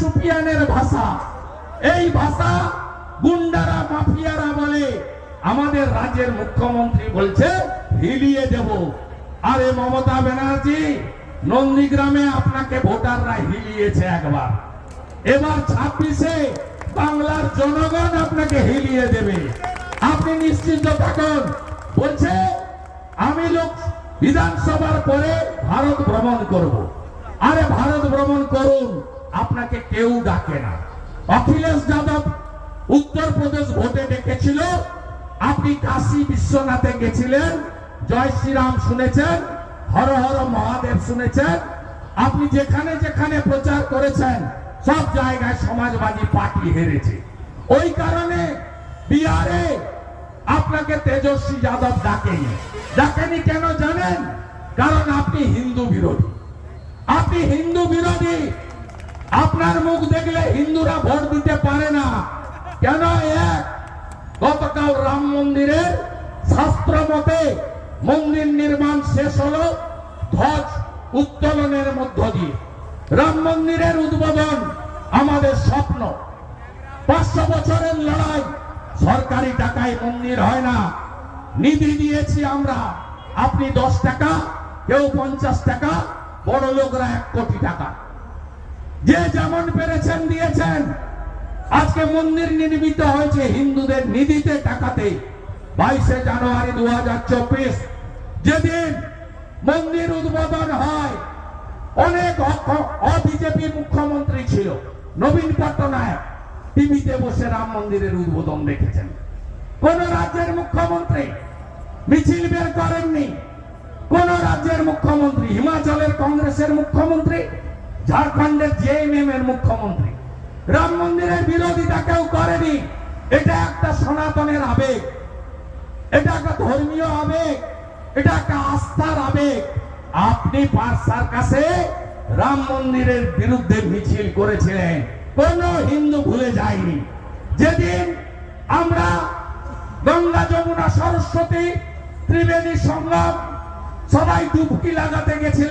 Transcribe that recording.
সুফিয়ানের ভাষা। এই ভাষা গুন্ডারা, মাফিয়ারা বলে। আমাদের রাজ্যের মুখ্যমন্ত্রী বলছে, হিলিয়ে দেব। আরে মমতা ব্যানার্জি, নন্দীগ্রামে আপনাকে ভোটাররা হিলিয়েছে একবার। এবার ছাব্বিশে বাংলার জনগণ আপনাকে হিলিয়ে দেবে। আপনি নিশ্চিন্ত থাকুন। বলছে, আমি লোক বিধানসভার পরে ভারত ভ্রমণ করব। আরে ভারত ভ্রমণ করুন। আপনাকে কেউ ডাকে না। অখিলেশ যাদব উত্তরপ্রদেশ ভোটে ডেকেছিল। আপনি কাশী বিশ্বনাথে গেছিলেন। জয় শ্রীরাম শুনেছেন। হর হর মহাদেব শুনেছেন। আপনি যেখানে যেখানে প্রচার করেছেন, সব জায়গায় সমাজবাদী পার্টি হেরেছে। ওই কারণে বিহারে আপনাকে তেজস্বী যাদব ডাকেনি। ডাকেনি কেন জানেন? কারণ আপনি হিন্দু বিরোধী। আপনি হিন্দু বিরোধী। আপনার মুখ দেখলে হিন্দুরা ভোট দিতে পারে না। কেন এক গতকাল রাম মন্দিরের শাস্ত্র মতে মন্দির নির্মাণ শেষ হলো ধ্বজ উত্তোলনের মধ্য দিয়ে। রাম মন্দিরের উদ্বোধন আমাদের স্বপ্ন। পাঁচশো বছরের লড়াই সরকারি টাকায় মন্দির হয় না। নিধি দিয়েছি আমরা। আপনি দশ টাকা, কেউ পঞ্চাশ টাকা বড় লোকরা এক কোটি টাকা। যে যেমন পেরেছেন, দিয়েছেন। আজকে মন্দির নির্মিত হয়েছে হিন্দুদের নিধিতে টাকাতে। বাইশে জানুয়ারি দু হাজার চব্বিশ, যেদিন মন্দির উদ্বোধন হয়, অনেক অবিজেপি মুখ্যমন্ত্রী ছিল, নবীন পট্টনায়ক। টিভিতে বসে রাম মন্দিরের উদ্বোধন দেখেছেন। কোন রাজ্যের মুখ্যমন্ত্রী মিছিল বের করেননি। কোন রাজ্যের মুখ্যমন্ত্রী, হিমাচলের কংগ্রেসের মুখ্যমন্ত্রী ঝাড়খণ্ডের জেএমএম এর মুখ্যমন্ত্রী। রাম মন্দিরের বিরোধিতা কেউ করেনি। এটা একটা সনাতনের আবেগ। এটা একটা ধর্মীয় আবেগ। এটা একটা আস্থার আবেগ। আপনি পার্সার কাছে রাম মন্দিরের বিরুদ্ধে মিছিল করেছিলেন। কোন হিন্দু ভুলে যায়নি। যেদিন আমরা গঙ্গা যমুনা সরস্বতী ত্রিবেণী সংগম সবাই ডুবকি লাগাতে গেছিলাম